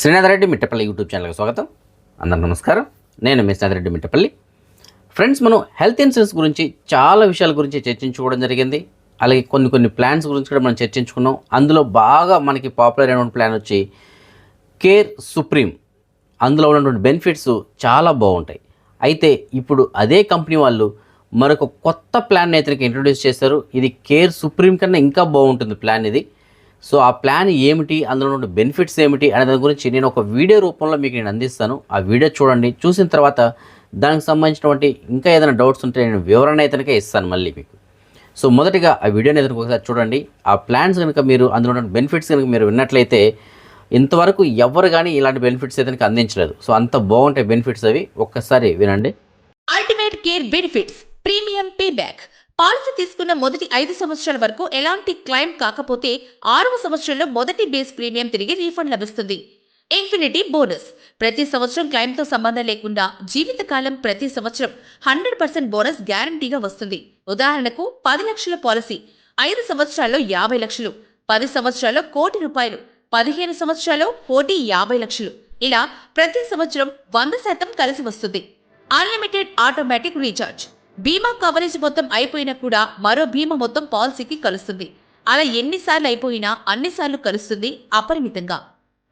Srinath Reddy Mittapalli YouTube ఛానల్కి స్వాగతం. అందరూ నమస్కారం. నేను మీ శ్రీనాథ్ రెడ్డి మిట్టపల్లి. ఫ్రెండ్స్ మనం హెల్త్ ఇన్సూరెన్స్ గురించి చాలా విషయాల గురించి చర్చించుకోవడం జరిగింది. అలాగే కొన్ని కొన్ని ప్లాన్స్ గురించి కూడా మనం చర్చించుకున్నాం. అందులో బాగా మనకి పాపులర్ అయినటువంటి ప్లాన్ వచ్చి కేర్ సుప్రీం. అందులో ఉన్నటువంటి బెనిఫిట్స్ చాలా బాగుంటాయి. అయితే ఇప్పుడు అదే కంపెనీ వాళ్ళు మరొక కొత్త ప్లాన్ అయితే ఇంట్రొడ్యూస్ చేశారు. ఇది కేర్ సుప్రీం కన్నా ఇంకా బాగుంటుంది ప్లాన్ ఇది. సో ఆ ప్లాన్ ఏమిటి? అందులో ఉన్న బెనిఫిట్స్ ఏమిటి? అనే దాని గురించి నేను ఒక వీడియో రూపంలో మీకు నేను అందిస్తాను. ఆ వీడియో చూడండి. చూసిన తర్వాత దానికి సంబంధించినటువంటి ఇంకా ఏదైనా డౌట్స్ ఉంటే నేను వివరణ అయితే ఇస్తాను మళ్ళీ మీకు. సో మొదటిగా ఆ వీడియోని ఏదైనా ఒకసారి చూడండి. ఆ ప్లాన్స్ కనుక మీరు అందులో ఉన్న బెనిఫిట్స్ కనుక మీరు విన్నట్లయితే ఇంతవరకు ఎవరు కానీ ఇలాంటి బెనిఫిట్స్ అయితే అందించలేదు. సో అంత బాగుంటాయి బెనిఫిట్స్ అవి. ఒక్కసారి వినండి. Ultimate care benefits premium pay back policy తీసుకున్న మొదటి ఐదు సంవత్సరాల వరకు ఎలాంటి క్లైమ్ కాకపోతే ఆరవ సంవత్సరంలో మొదటి బేస్ ప్రీమియం తిరిగి రీఫండ్ లభిస్తుంది. Infinity bonus. ప్రతి సంవత్సరం క్లైమ్తో సంబంధం లేకుండా జీవితకాలం ప్రతి సంవత్సరం హండ్రెడ్ పర్సెంట్ బోనస్ గ్యారంటీగా వస్తుంది. ఉదాహరణకు పది లక్షల పాలసీ ఐదు సంవత్సరాల్లో యాభై లక్షలు పది సంవత్సరాల్లో కోటి రూపాయలు పదిహేను సంవత్సరాల్లో కోటి యాభై లక్షలు. ఇలా ప్రతి సంవత్సరం వంద శాతం కలిసి వస్తుంది. అన్లిమిటెడ్ ఆటోమేటిక్ రీఛార్జ్ బీమా కవరేజ్ మొత్తం అయిపోయినా కూడా మరో బీమా మొత్తం పాలసీకి కలుస్తుంది. అలా ఎన్నిసార్లు అయిపోయినా అన్నిసార్లు కలుస్తుంది అపరిమితంగా.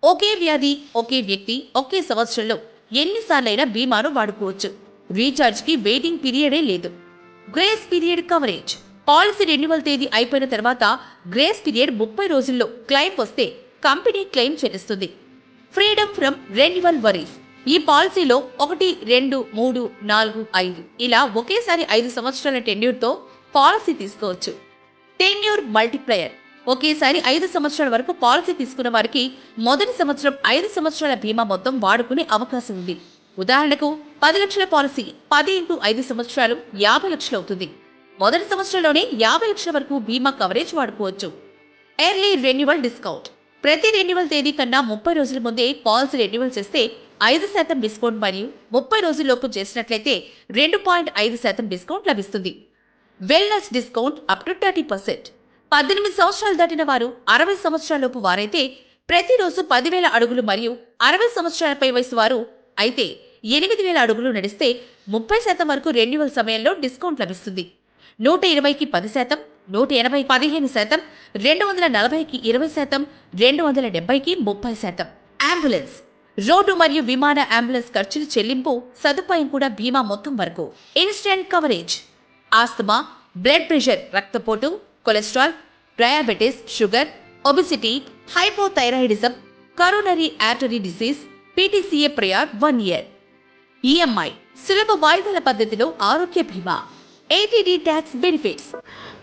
ఒకే వ్యాధి ఒకే వ్యక్తి ఒకే సంవత్సరంలో ఎన్నిసార్లైనా బీమాను వాడుకోవచ్చు. రీఛార్జ్కి వెయిటింగ్ పీరియడే లేదు. Grace period coverage. Policy renewal తేదీ అయిపోయిన తర్వాత గ్రేస్ పీరియడ్ ముప్పై రోజుల్లో క్లెయిమ్ వస్తే కంపెనీ క్లెయిమ్ చేస్తుంది. Freedom from renewal worries. ఈ పాలసీలో ఒకటి రెండు మూడు నాలుగు ఐదు. ఇలా ఒకేసారి ఐదు సంవత్సరాల టెన్యూర్తో పాలసీ తీసుకోవచ్చు. Tenure multiplier. ఒకేసారి ఐదు సంవత్సరాల వరకు పాలసీ తీసుకున్న వారికి మొదటి సంవత్సరం ఐదు సంవత్సరాల బీమా మొత్తం వాడుకునే అవకాశం ఉంది. ఉదాహరణకు పది లక్షల పాలసీ పది ఇంటూ ఐదు సంవత్సరాలు యాభై లక్షలు అవుతుంది. మొదటి సంవత్సరంలోనే యాభై లక్షల వరకు బీమా కవరేజ్ వాడుకోవచ్చు. Early renewal discount. ప్రతి రెన్యువల్ తేదీ కన్నా ముప్పై రోజుల ముందే పాలసీ రెన్యువల్ చేస్తే ఐదు శాతం డిస్కౌంట్ మరియు ముప్పై రోజుల్లోపు చేసినట్లయితే రెండు పాయింట్ ఐదు శాతం డిస్కౌంట్ లభిస్తుంది. Wellness discount up to thirty percent పద్దెనిమిది సంవత్సరాలు దాటిన వారు అరవై సంవత్సరాలలోపు వారైతే ప్రతిరోజు పదివేల అడుగులు మరియు అరవై సంవత్సరాలపై వయసు వారు అయితే ఎనిమిది వేల అడుగులు నడిస్తే ముప్పై శాతం వరకు రెన్యువల్ సమయంలో డిస్కౌంట్ లభిస్తుంది. నూట ఇరవైకి పది శాతం నూట ఎనభై పదిహేను శాతం రెండు వందల నలభైకి ఇరవై శాతం రెండు వందల డెబ్బైకి ముప్పై శాతం. అంబులెన్స్ రోడ్డు మరియు విమాన అంబులెన్స్ ఖర్చుల చెల్లింపు సదుపాయం కూడా బీమా మొత్తం వరకు. Instant coverage asthma blood pressure రక్తపోటు cholesterol diabetes sugar obesity hypothyroidism coronary artery disease PTCA prior one year EMI సులభ వాయిదాల పద్ధతిలో ఆరోగ్య బీమా. Eighty D tax benefits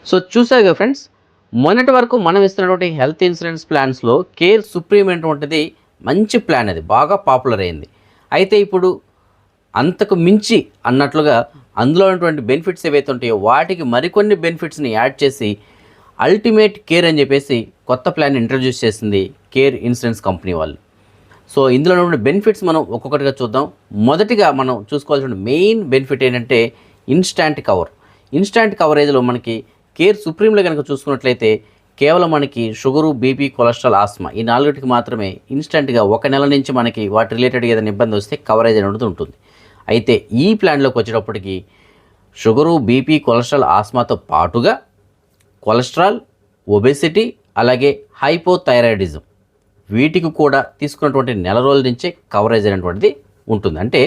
so చూసారు ఫ్రెండ్స్ మొన్నటి వరకు మనం ఇస్తున్నటువంటి హెల్త్ ఇన్సూరెన్స్ ప్లాన్స్లో కేర్ సుప్రీం ఏంటంటే మంచి ప్లాన్ అది. బాగా పాపులర్ అయింది. అయితే ఇప్పుడు అంతకు మించి అన్నట్లుగా అందులో ఉన్నటువంటి బెనిఫిట్స్ ఏవైతే ఉంటాయో వాటికి మరికొన్ని బెనిఫిట్స్ని యాడ్ చేసి అల్టిమేట్ కేర్ అని చెప్పేసి కొత్త ప్లాన్ ఇంట్రడ్యూస్ చేసింది కేర్ ఇన్సూరెన్స్ కంపెనీ వాళ్ళు. సో ఇందులో ఉన్న బెనిఫిట్స్ మనం ఒక్కొక్కటిగా చూద్దాం. మొదటిగా మనం చూసుకోవాల్సిన మెయిన్ బెనిఫిట్ ఏంటంటే ఇన్స్టాంట్ కవర్. ఇన్స్టాంట్ కవరేజ్లో మనకి కేర్ సుప్రీంలో కనుక చూసుకున్నట్లయితే కేవలం మనకి షుగరు బీపీ కొలెస్ట్రాల్ ఆస్మా ఈ నాలుగిటికి మాత్రమే ఇన్స్టెంట్గా ఒక నెల నుంచి మనకి వాటి రిలేటెడ్ ఏదైనా ఇబ్బంది వస్తే కవరేజ్ అనేది ఉంటుంది. అయితే ఈ ప్లాన్లోకి వచ్చేటప్పటికి షుగరు బీపీ కొలెస్ట్రాల్ ఆస్మాతో పాటుగా కొలెస్ట్రాల్ ఒబెసిటీ అలాగే హైపోథైరాయిడిజం వీటికి కూడా తీసుకున్నటువంటి నెల రోజుల నుంచే కవరేజ్ అనేటువంటిది ఉంటుంది. అంటే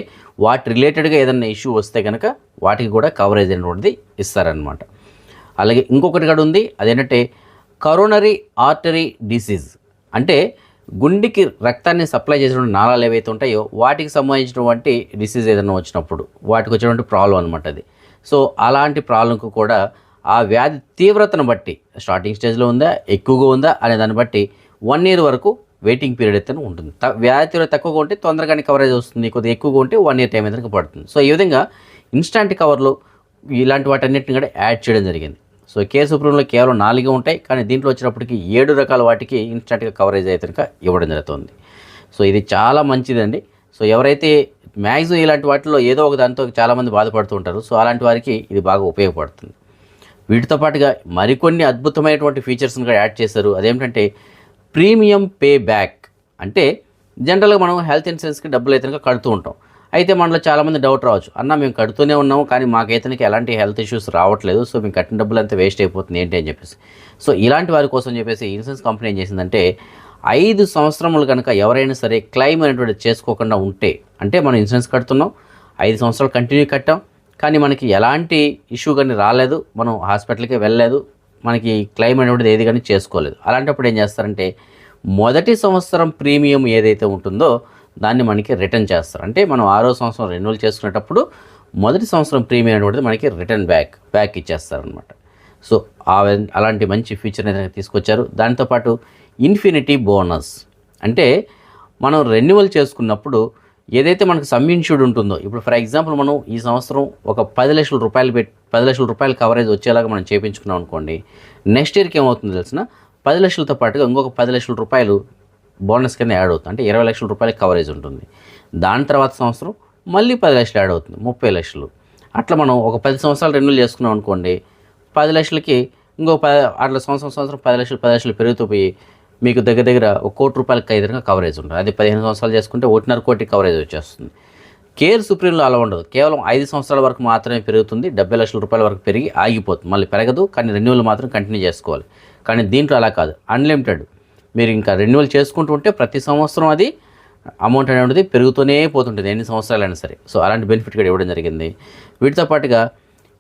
వాటి రిలేటెడ్గా ఏదైనా ఇష్యూ వస్తే కనుక వాటికి కూడా కవరేజ్ అనేటువంటిది ఇస్తారనమాట అలాగే ఇంకొకటి కూడా ఉంది. అదేంటంటే కరోనరీ ఆర్టరీ డిసీజ్ అంటే గుండెకి రక్తాన్ని సప్లై చేసినటువంటి నాళాలు ఏవైతే ఉంటాయో వాటికి సంబంధించినటువంటి డిసీజ్ ఏదైనా వచ్చినప్పుడు వాటికి వచ్చినటువంటి ప్రాబ్లం అనమాట అది. సో అలాంటి ప్రాబ్లంకు కూడా ఆ వ్యాధి తీవ్రతను బట్టి స్టార్టింగ్ స్టేజ్లో ఉందా ఎక్కువగా ఉందా అనే దాన్ని బట్టి వన్ ఇయర్ వరకు వెయిటింగ్ పీరియడ్ అయితే ఉంటుంది. త- వ్యాధి తీవ్రత తక్కువగా ఉంటే తొందరగానే కవరేజ్ వస్తుంది కొద్దిగా ఎక్కువగా ఉంటే వన్ ఇయర్ టైం అయితే పడుతుంది. సో ఈ విధంగా ఇన్స్టాంట్ కవర్లు ఇలాంటి వాటన్నిటిని కూడా యాడ్ చేయడం జరిగింది. సో కేర్ సుప్రీంలో కేవలం నాలుగే ఉంటాయి కానీ దీంట్లో వచ్చినప్పటికీ ఏడు రకాల వాటికి ఇన్స్టెంట్గా కవరేజ్ అయితే కనుక ఇవ్వడం జరుగుతుంది. సో ఇది చాలా మంచిదండి. సో ఎవరైతే మ్యాక్సిమం ఇలాంటి వాటిలో ఏదో ఒక దాంతో చాలామంది బాధపడుతూ ఉంటారు సో అలాంటి వారికి ఇది బాగా ఉపయోగపడుతుంది. వీటితో పాటుగా మరికొన్ని అద్భుతమైనటువంటి ఫీచర్స్ని కూడా యాడ్ చేశారు. అదేమిటంటే ప్రీమియం పే బ్యాక్ అంటే జనరల్గా మనం హెల్త్ ఇన్సూరెన్స్కి డబ్బులు అయితే కనుక కడుతూ ఉంటాం. అయితే మనలో చాలామంది డౌట్ రావచ్చు. అన్న మేము కడుతూనే ఉన్నాము కానీ మాకైతే ఎలాంటి హెల్త్ ఇష్యూస్ రావట్లేదు. సో మేము కట్టిన డబ్బులు అంతా వేస్ట్ అయిపోతుంది ఏంటి? అని చెప్పేసి. సో ఇలాంటి వారి కోసం చెప్పేసి ఇన్సూరెన్స్ కంపెనీ ఏం చేసిందంటే ఐదు సంవత్సరములు కనుక ఎవరైనా సరే క్లెయిమ్ అనేటువంటి చేసుకోకుండా ఉంటే అంటే మనం ఇన్సూరెన్స్ కడుతున్నాం ఐదు సంవత్సరాలు కంటిన్యూ కట్టాం కానీ మనకి ఎలాంటి ఇష్యూ కానీ రాలేదు మనం హాస్పిటల్కి వెళ్ళలేదు మనకి క్లెయిమ్ అనేటువంటిది ఏది కానీ చేసుకోలేదు. అలాంటప్పుడు ఏం చేస్తారంటే మొదటి సంవత్సరం ప్రీమియం ఏదైతే ఉంటుందో దాన్ని మనకి రిటర్న్ చేస్తారు. అంటే మనం ఆరో సంవత్సరం రెన్యువల్ చేసుకునేటప్పుడు మొదటి సంవత్సరం ప్రీమియం అనేది మనకి రిటర్న్ బ్యాక్ బ్యాక్ ఇచ్చేస్తారనమాట సో అలాంటి మంచి ఫీచర్ అయితే తీసుకొచ్చారు. దాంతోపాటు ఇన్ఫినిటీ బోనస్ అంటే మనం రెన్యువల్ చేసుకున్నప్పుడు ఏదైతే మనకు సమ్ ఉంటుందో ఇప్పుడు ఫర్ ఎగ్జాంపుల్ మనం ఈ సంవత్సరం ఒక పది లక్షల రూపాయలు పెట్టి పది లక్షల రూపాయల కవరేజ్ వచ్చేలాగా మనం చేయించుకున్నాం అనుకోండి నెక్స్ట్ ఇయర్కి ఏమవుతుందో తెలిసిన పది లక్షలతో పాటుగా ఇంకొక పది లక్షల రూపాయలు బోనస్ కింద యాడ్ అవుతుంది. అంటే ఇరవై లక్షల రూపాయల కవరేజ్ ఉంటుంది. దాని తర్వాత సంవత్సరం మళ్ళీ పది లక్షలు యాడ్ అవుతుంది. ముప్పై లక్షలు. అట్లా మనం ఒక పది సంవత్సరాలు రెన్యూల్ చేసుకున్నాం అనుకోండి పది లక్షలకి ఇంకో పది అట్లా సంవత్సరం సంవత్సరం పది లక్షలు పది లక్షలు పెరుగుతూ పోయి మీకు దగ్గర దగ్గర ఒక కోటి రూపాయలకి ఐదుగా కవరేజ్ ఉంటుంది. అది పదిహేను సంవత్సరాలు చేసుకుంటే ఒకటిన్నర కోటి కవరేజ్ వచ్చేస్తుంది. కేర్ సుప్రీంలో అలా ఉండదు. కేవలం ఐదు సంవత్సరాల వరకు మాత్రమే పెరుగుతుంది. డెబ్బై లక్షల రూపాయల వరకు పెరిగి ఆగిపోతుంది. మళ్ళీ పెరగదు కానీ రెన్యువల్ మాత్రం కంటిన్యూ చేసుకోవాలి. కానీ దీంట్లో అలా కాదు. అన్లిమిటెడ్ మీరు ఇంకా రెన్యువల్ చేసుకుంటూ ఉంటే ప్రతి సంవత్సరం అది అమౌంట్ అనేది పెరుగుతూనే పోతుంటుంది ఎన్ని సంవత్సరాలైనా సరే. సో అలాంటి బెనిఫిట్ కూడా ఇవ్వడం జరిగింది. వీటితో పాటుగా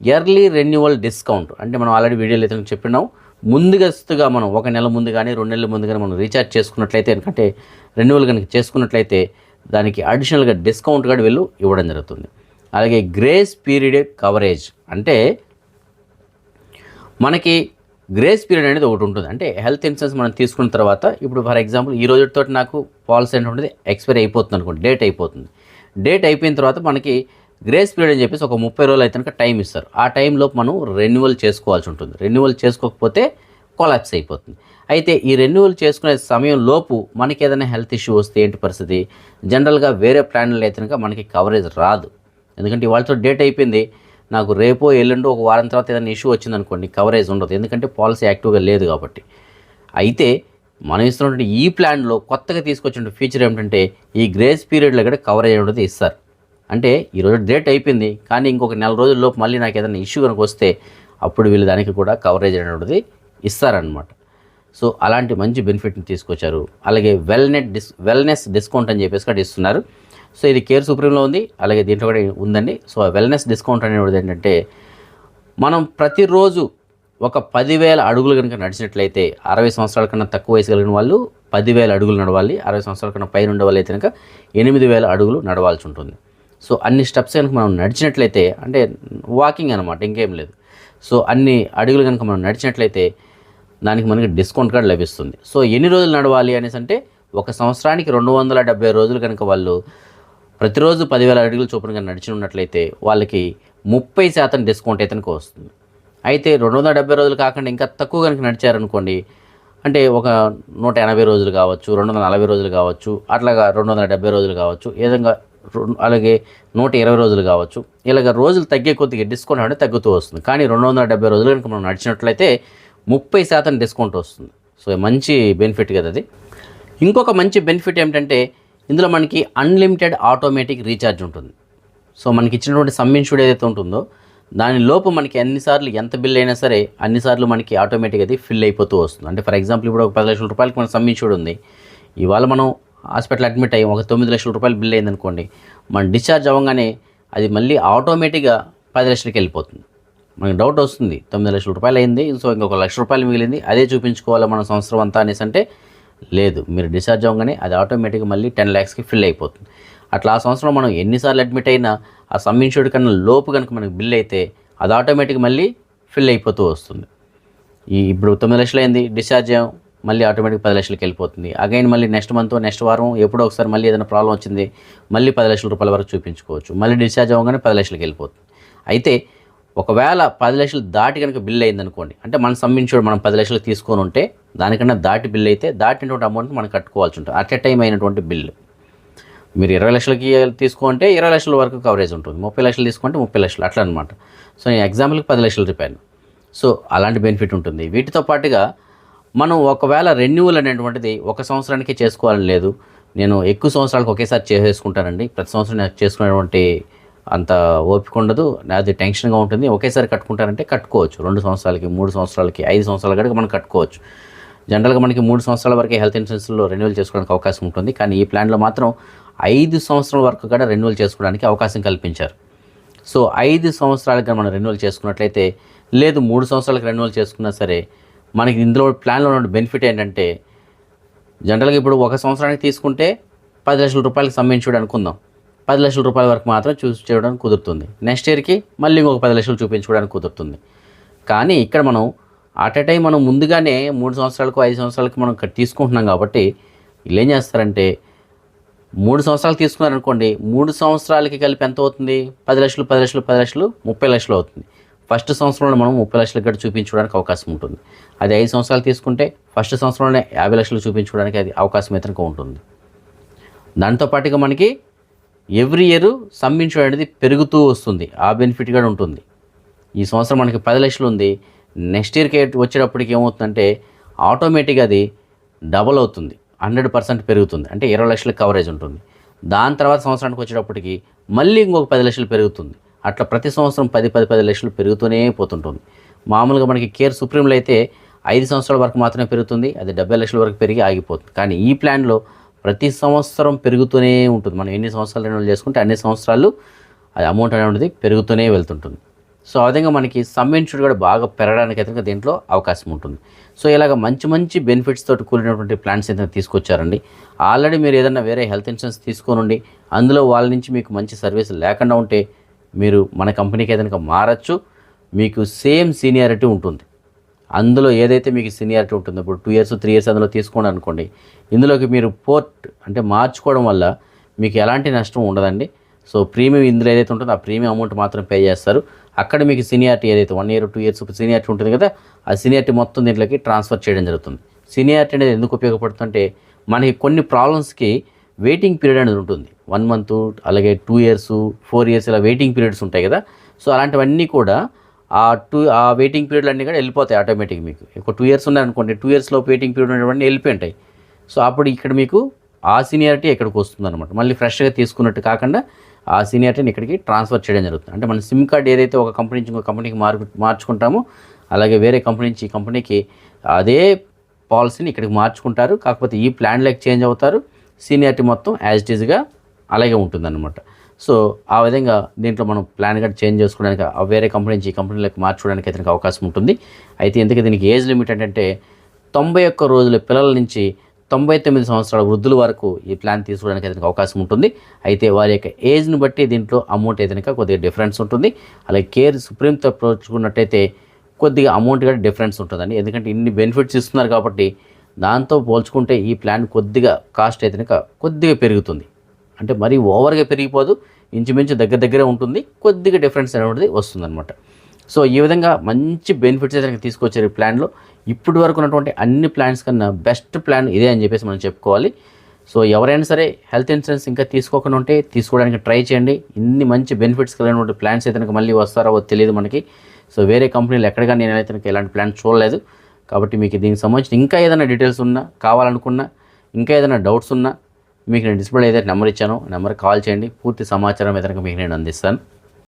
ఎర్లీ రెన్యువల్ డిస్కౌంట్ అంటే మనం ఆల్రెడీ వీడియోలో అయితే చెప్పినాం ముందుగస్తుగా మనం ఒక నెల ముందు కానీ రెండు నెలల ముందు కానీ మనం రీఛార్జ్ చేసుకున్నట్లయితే ఎందుకంటే రెన్యువల్ కనుక చేసుకున్నట్లయితే దానికి అడిషనల్గా డిస్కౌంట్ కూడా వీళ్ళు ఇవ్వడం జరుగుతుంది. అలాగే గ్రేస్ పీరియడ్ కవరేజ్ అంటే మనకి గ్రేస్ పీరియడ్ అనేది ఒకటి ఉంటుంది. అంటే హెల్త్ ఇన్సూరెన్స్ మనం తీసుకున్న తర్వాత ఇప్పుడు ఫర్ ఎగ్జాంపుల్ ఈ రోజుతో నాకు పాలసీ అని ఉంటుంది ఎక్స్పైర్ అయిపోతుంది అనుకోండి డేట్ అయిపోతుంది. డేట్ అయిపోయిన తర్వాత మనకి గ్రేస్ పీరియడ్ అని చెప్పేసి ఒక ముప్పై రోజులు అయితే కనుక టైం ఇస్తారు. ఆ టైంలో మనం రెన్యువల్ చేసుకోవాల్సి ఉంటుంది. రెన్యువల్ చేసుకోకపోతే కొలాప్స్ అయిపోతుంది. అయితే ఈ రెన్యువల్ చేసుకునే సమయం లోపు మనకి ఏదైనా హెల్త్ ఇష్యూ వస్తే ఏంటి పరిస్థితి? జనరల్గా వేరే ప్లాన్లు అయితే కనుక మనకి కవరేజ్ రాదు. ఎందుకంటే వాళ్ళతో డేట్ అయిపోయింది. నాకు రేపో ఎల్లుండో ఒక వారం తర్వాత ఏదైనా ఇష్యూ వచ్చిందనుకోండి కవరేజ్ ఉండదు. ఎందుకంటే పాలసీ యాక్టివ్గా లేదు కాబట్టి. అయితే మనం ఇస్తున్నటువంటి ఈ ప్లాన్లో కొత్తగా తీసుకొచ్చిన ఫీచర్ ఏమిటంటే ఈ గ్రేస్ పీరియడ్లో కూడా కవరేజ్ అనేది ఇస్తారు. అంటే ఈరోజు డేట్ అయిపోయింది కానీ ఇంకొక నెల రోజుల్లోపు మళ్ళీ నాకు ఏదైనా ఇష్యూ కనుక వస్తే అప్పుడు వీళ్ళు దానికి కూడా కవరేజ్ అనేది ఇస్తారనమాట సో అలాంటి మంచి బెనిఫిట్ని తీసుకొచ్చారు. అలాగే వెల్నెట్ డిస్ వెల్నెస్ డిస్కౌంట్ అని చెప్పేసి కూడా ఇస్తున్నారు. సో ఇది కేర్ సుప్రీంలో ఉంది. అలాగే దీంట్లో కూడా ఉందండి. సో వెల్నెస్ డిస్కౌంట్ అనేది ఏంటంటే మనం ప్రతిరోజు ఒక పదివేల అడుగులు కనుక నడిచినట్లయితే అరవై సంవత్సరాల కన్నా తక్కువ వయసు కలిగిన వాళ్ళు పదివేల అడుగులు నడవాలి. అరవై సంవత్సరాల కన్నా పైన ఉండే వాళ్ళు అయితే కనుక ఎనిమిది వేల అడుగులు నడవాల్సి ఉంటుంది. సో అన్ని స్టెప్స్ కనుక మనం నడిచినట్లయితే అంటే వాకింగ్ అనమాట ఇంకేం లేదు. సో అన్ని అడుగులు కనుక మనం నడిచినట్లయితే దానికి మనకి డిస్కౌంట్ కార్డ్ లభిస్తుంది. సో ఎన్ని రోజులు నడవాలి అనేసి అంటే ఒక సంవత్సరానికి రెండు వందల డెబ్బై రోజులు కనుక వాళ్ళు ప్రతిరోజు పదివేల అడుగులు చొప్పున నడిచినట్లయితే నడిచి ఉన్నట్లయితే వాళ్ళకి ముప్పై శాతం డిస్కౌంట్ అయితే వస్తుంది. అయితే రెండు వందల డెబ్బై రోజులు కాకుండా ఇంకా తక్కువ కనుక నడిచారనుకోండి అంటే ఒక నూట ఎనభై రోజులు కావచ్చు రెండు వందల నలభై రోజులు కావచ్చు అట్లాగా రెండు వందల డెబ్బై రోజులు కావచ్చు ఏదంగా విధంగా అలాగే నూట ఇరవై రోజులు కావచ్చు ఇలాగ రోజులు తగ్గే కొద్దిగా డిస్కౌంట్ అనేది తగ్గుతూ వస్తుంది. కానీ రెండు వందల డెబ్బై రోజులు కనుక మనం నడిచినట్లయితే ముప్పై శాతం డిస్కౌంట్ వస్తుంది. సో మంచి బెనిఫిట్ కదా అది. ఇంకొక మంచి బెనిఫిట్ ఏమిటంటే ఇందులో మనకి అన్లిమిటెడ్ ఆటోమేటిక్ రీఛార్జ్ ఉంటుంది. సో మనకి ఇచ్చినటువంటి సమ్ ఇన్సూర్డ్ ఏదైతే ఉంటుందో దాని లోపు మనకి ఎన్నిసార్లు ఎంత బిల్ అయినా సరే అన్నిసార్లు మనకి ఆటోమేటిక్ అది ఫిల్ అయిపోతూ వస్తుంది. అంటే ఫర్ ఎగ్జాంపుల్ ఇప్పుడు ఒక పది లక్షల రూపాయలకి మన సమ్ ఇన్సూర్డ్ ఉంది. ఇవాళ మనం హాస్పిటల్ అడ్మిట్ అయ్యి ఒక తొమ్మిది లక్షల రూపాయలు బిల్ అయింది అనుకోండి మనం డిశ్చార్జ్ అవ్వగానే అది మళ్ళీ ఆటోమేటిక్గా పది లక్షలకి వెళ్ళిపోతుంది. మనకి డౌట్ వస్తుంది తొమ్మిది లక్షల రూపాయలు అయింది సో ఇంకొక లక్ష రూపాయలు మిగిలింది అదే చూపించుకోవాలి మన సంవత్సరం అంతా అనేసి అంటే లేదు. మీరు డిశ్చార్జ్ అవ్వగానే అది ఆటోమేటిక్గా మళ్ళీ టెన్ ల్యాక్స్కి ఫిల్ అయిపోతుంది. అట్లా ఆ సంవత్సరం మనం ఎన్నిసార్లు అడ్మిట్ అయినా ఆ సమ్ ఇన్సూర్డ్ కన్నా లోపు కనుక మనకి బిల్ అయితే అది ఆటోమేటిక్ మళ్ళీ ఫిల్ అయిపోతూ వస్తుంది. ఈ ఇప్పుడు తొమ్మిది లక్షలు అయింది డిశ్చార్జ్ అయ్యాం మళ్ళీ ఆటోమేటిక్ పది లక్షలకి వెళ్ళిపోతుంది. అగైన్ మళ్ళీ నెక్స్ట్ మంత్ నెక్స్ట్ వారం ఎప్పుడో ఒకసారి మళ్ళీ ఏదైనా ప్రాబ్లం వచ్చింది మళ్ళీ పది లక్షల రూపాయల వరకు చూపించుకోవచ్చు. మళ్ళీ డిశ్చార్జ్ అవ్వగానే పది లక్షలకి వెళ్ళిపోతుంది. అయితే ఒకవేళ పది లక్షలు దాటి కనుక బిల్ అయిందనుకోండి అంటే మనం సమ్మించుడు మనం పది లక్షలు తీసుకొని ఉంటే దానికన్నా దాటి బిల్ అయితే దాటినటువంటి అమౌంట్ మనం కట్టుకోవాల్సి ఉంటుంది. అట్ ఎ టైం అయినటువంటి బిల్లు మీరు ఇరవై లక్షలకి తీసుకుంటే ఇరవై లక్షల వరకు కవరేజ్ ఉంటుంది. ముప్పై లక్షలు తీసుకుంటే ముప్పై లక్షలు అట్లా అనమాట సో నేను ఎగ్జాంపుల్కి పది లక్షలు రూపాయలు సో అలాంటి బెనిఫిట్ ఉంటుంది. వీటితో పాటుగా మనం ఒకవేళ రెన్యువల్ అనేటువంటిది ఒక సంవత్సరానికి చేసుకోవాలని లేదు. నేను ఎక్కువ సంవత్సరాలకు ఒకేసారి చేసేసుకుంటానండి. ప్రతి సంవత్సరం నాకు చేసుకునేటువంటి అంత ఓపిక ఉండదు అది టెన్షన్గా ఉంటుంది. ఒకేసారి కట్టుకుంటారంటే కట్టుకోవచ్చు. రెండు సంవత్సరాలకి మూడు సంవత్సరాలకి ఐదు సంవత్సరాల కనుక మనం కట్టుకోవచ్చు. జనరల్గా మనకి మూడు సంవత్సరాల వరకు హెల్త్ ఇన్సూరెన్స్లో రెన్యువల్ చేసుకోవడానికి అవకాశం ఉంటుంది. కానీ ఈ ప్లాన్లో మాత్రం ఐదు సంవత్సరాల వరకు కూడా రెన్యువల్ చేసుకోవడానికి అవకాశం కల్పించారు. సో ఐదు సంవత్సరాలకు మనం రెన్యువల్ చేసుకున్నట్లయితే లేదు మూడు సంవత్సరాలకు రెన్యువల్ చేసుకున్నా సరే మనకి ఇందులో ప్లాన్లో ఉన్న బెనిఫిట్ ఏంటంటే జనరల్గా ఇప్పుడు ఒక సంవత్సరానికి తీసుకుంటే పది లక్షల రూపాయలకి సంబంధించుడు అనుకుందాం. పది లక్షల రూపాయల వరకు మాత్రం చూస్ చేయడానికి కుదురుతుంది. నెక్స్ట్ ఇయర్కి మళ్ళీ ఇంకొక పది లక్షలు చూపించుకోవడానికి కుదురుతుంది. కానీ ఇక్కడ మనం అట్ ఎ టైం మనం ముందుగానే మూడు సంవత్సరాలకు ఐదు సంవత్సరాలకు మనం తీసుకుంటున్నాం కాబట్టి వీళ్ళు ఏం చేస్తారంటే మూడు సంవత్సరాలు తీసుకున్నారనుకోండి మూడు సంవత్సరాలకి కలిపి ఎంత అవుతుంది? పది లక్షలు పది లక్షలు పది లక్షలు ముప్పై లక్షలు అవుతుంది. ఫస్ట్ సంవత్సరంలో మనం ముప్పై లక్షలు గట్టు చూపించుకోవడానికి అవకాశం ఉంటుంది. అది ఐదు సంవత్సరాలు తీసుకుంటే ఫస్ట్ సంవత్సరంలోనే యాభై లక్షలు చూపించుకోవడానికి అది అవకాశం ఇతనికి ఉంటుంది. దాంతోపాటుగా మనకి ఎవ్రీ ఇయర్ సమ్మించడం అనేది పెరుగుతూ వస్తుంది. ఆ బెనిఫిట్ కూడా ఉంటుంది. ఈ సంవత్సరం మనకి పది లక్షలు ఉంది. నెక్స్ట్ ఇయర్కి వచ్చేటప్పటికి ఏమవుతుందంటే ఆటోమేటిక్గా అది డబల్ అవుతుంది. హండ్రెడ్ పర్సెంట్ పెరుగుతుంది. అంటే ఇరవై లక్షల కవరేజ్ ఉంటుంది. దాని తర్వాత సంవత్సరానికి వచ్చేటప్పటికి మళ్ళీ ఇంకొక పది లక్షలు పెరుగుతుంది. అట్లా ప్రతి సంవత్సరం పది పది పది లక్షలు పెరుగుతూనే పోతుంటుంది. మామూలుగా మనకి కేర్ సుప్రీంలో అయితే ఐదు సంవత్సరాల వరకు మాత్రమే పెరుగుతుంది. అది డెబ్బై లక్షల వరకు పెరిగి ఆగిపోతుంది. కానీ ఈ ప్లాన్లో ప్రతి సంవత్సరం పెరుగుతూనే ఉంటుంది. మనం ఎన్ని సంవత్సరాలు రెన్యువల్ చేసుకుంటే అన్ని సంవత్సరాలు అది అమౌంట్ అనేది పెరుగుతూనే వెళ్తుంటుంది. సో ఆ విధంగా మనకి సమ్ కూడా బాగా పెరగడానికి అయితే దీంట్లో అవకాశం ఉంటుంది. సో ఇలాగ మంచి మంచి బెనిఫిట్స్ తోటి కూడినటువంటి ప్లాన్స్ ఏదైనా తీసుకొచ్చారండి. ఆల్రెడీ మీరు ఏదైనా వేరే హెల్త్ ఇన్సూరెన్స్ తీసుకోనండి అందులో వాళ్ళ నుంచి మీకు మంచి సర్వీస్ లేకుండా ఉంటే మీరు మన కంపెనీకి ఏదైనా మారచ్చు. మీకు సేమ్ సీనియారిటీ ఉంటుంది. అందులో ఏదైతే మీకు సీనియారిటీ ఉంటుందో ఇప్పుడు టూ ఇయర్స్ త్రీ ఇయర్స్ అందులో తీసుకోండి అనుకోండి ఇందులోకి మీరు పోర్ట్ అంటే మార్చుకోవడం వల్ల మీకు ఎలాంటి నష్టం ఉండదండి. సో ప్రీమియం ఇందులో ఏదైతే ఉంటుందో ఆ ప్రీమియం అమౌంట్ మాత్రం పే చేస్తారు. అక్కడ మీకు సీనియారిటీ ఏదైతే one year two years seniority ఉంటుంది కదా ఆ సీనియారిటీ మొత్తం దీంట్లోకి ట్రాన్స్ఫర్ చేయడం జరుగుతుంది. సీనియారిటీ అనేది ఎందుకు ఉపయోగపడుతుందంటే మనకి కొన్ని ప్రాబ్లమ్స్కి వెయిటింగ్ పీరియడ్ అనేది ఉంటుంది. వన్ మంత్ అలాగే టూ ఇయర్స్ ఫోర్ ఇయర్స్ ఇలా వెయిటింగ్ పీరియడ్స్ ఉంటాయి కదా. సో అలాంటివన్నీ కూడా ఆ టూ ఆ వెయిటింగ్ పీరియడ్లు అన్నీ కూడా వెళ్ళిపోతాయి ఆటోమేటిక్ మీకు. ఒక టూ ఇయర్స్ ఉన్నాయనుకోండి టూ ఇయర్స్లో వెయిటింగ్ పీరియడ్ ఉన్నవన్నీ వెళ్ళిపోయి ఉంటాయి సో అప్పుడు ఇక్కడ మీకు ఆ సీనియారిటీ ఇక్కడికి వస్తుంది అనమాట మళ్ళీ ఫ్రెష్గా తీసుకున్నట్టు కాకుండా ఆ సీనియారిటీని ఇక్కడికి ట్రాన్స్ఫర్ చేయడం జరుగుతుంది. అంటే మన సిమ్ కార్డ్ ఏదైతే ఒక కంపెనీ నుంచి ఇంకో కంపెనీకి మార్పు మార్చుకుంటామో అలాగే వేరే కంపెనీ నుంచి ఈ కంపెనీకి అదే పాలసీని ఇక్కడికి మార్చుకుంటారు. కాకపోతే ఈ ప్లాన్లోకి చేంజ్ అవుతారు. సీనియారిటీ మొత్తం యాజ్ ఇట్ ఈజ్గా అలాగే ఉంటుందన్నమాట. సో ఆ విధంగా దీంట్లో మనం ప్లాన్ కూడా చేంజ్ చేసుకోవడానికి వేరే కంపెనీ నుంచి ఈ కంపెనీలోకి మార్చుకోవడానికి అతనికి అవకాశం ఉంటుంది. అయితే ఎందుకంటే దీనికి ఏజ్ లిమిట్ ఏంటంటే తొంభై ఒక్క రోజుల పిల్లల నుంచి తొంభై తొమ్మిది సంవత్సరాల వృద్ధుల వరకు ఈ ప్లాన్ తీసుకోవడానికి అతనికి అవకాశం ఉంటుంది. అయితే వారి యొక్క ఏజ్ని బట్టి దీంట్లో అమౌంట్ ఏదైనా కొద్దిగా డిఫరెన్స్ ఉంటుంది. అలాగే కేర్ సుప్రీంతో పోల్చుకున్నట్టయితే కొద్దిగా అమౌంట్ కూడా డిఫరెన్స్ ఉంటుందండి. ఎందుకంటే ఇన్ని బెనిఫిట్స్ ఇస్తున్నారు కాబట్టి దాంతో పోల్చుకుంటే ఈ ప్లాన్ కొద్దిగా కాస్ట్ అయితే కొద్దిగా పెరుగుతుంది. అంటే మరీ ఓవర్గా పెరిగిపోదు ఇంచుమించు దగ్గర దగ్గరే ఉంటుంది కొద్దిగా డిఫరెన్స్ అనేది వస్తుందన్నమాట. సో ఈ విధంగా మంచి బెనిఫిట్స్ అయితే తీసుకొచ్చారు ఈ ప్లాన్లో. ఇప్పటి వరకు ఉన్నటువంటి అన్ని ప్లాన్స్ కన్నా బెస్ట్ ప్లాన్ ఇదే అని చెప్పేసి మనం చెప్పుకోవాలి. సో ఎవరైనా సరే హెల్త్ ఇన్సూరెన్స్ ఇంకా తీసుకోకుండా ఉంటే తీసుకోవడానికి ట్రై చేయండి. ఇన్ని మంచి బెనిఫిట్స్ కలిగినటువంటి ప్లాన్స్ అయితే మళ్ళీ వస్తారో తెలియదు మనకి. సో వేరే కంపెనీలు ఎక్కడగా నేను అయితే ఇలాంటి ప్లాన్ చూడలేదు. కాబట్టి మీకు దీనికి సంబంధించిన ఇంకా ఏదైనా డీటెయిల్స్ ఉన్నా కావాలనుకున్నా ఇంకా ఏదైనా డౌట్స్ ఉన్నా మీకు నేను డిస్ప్లే ఏదైతే నెంబర్ ఇచ్చానో. నెంబర్ కాల్ చేయండి. పూర్తి సమాచారం ఏదైనా మీకు నేను అందిస్తాను.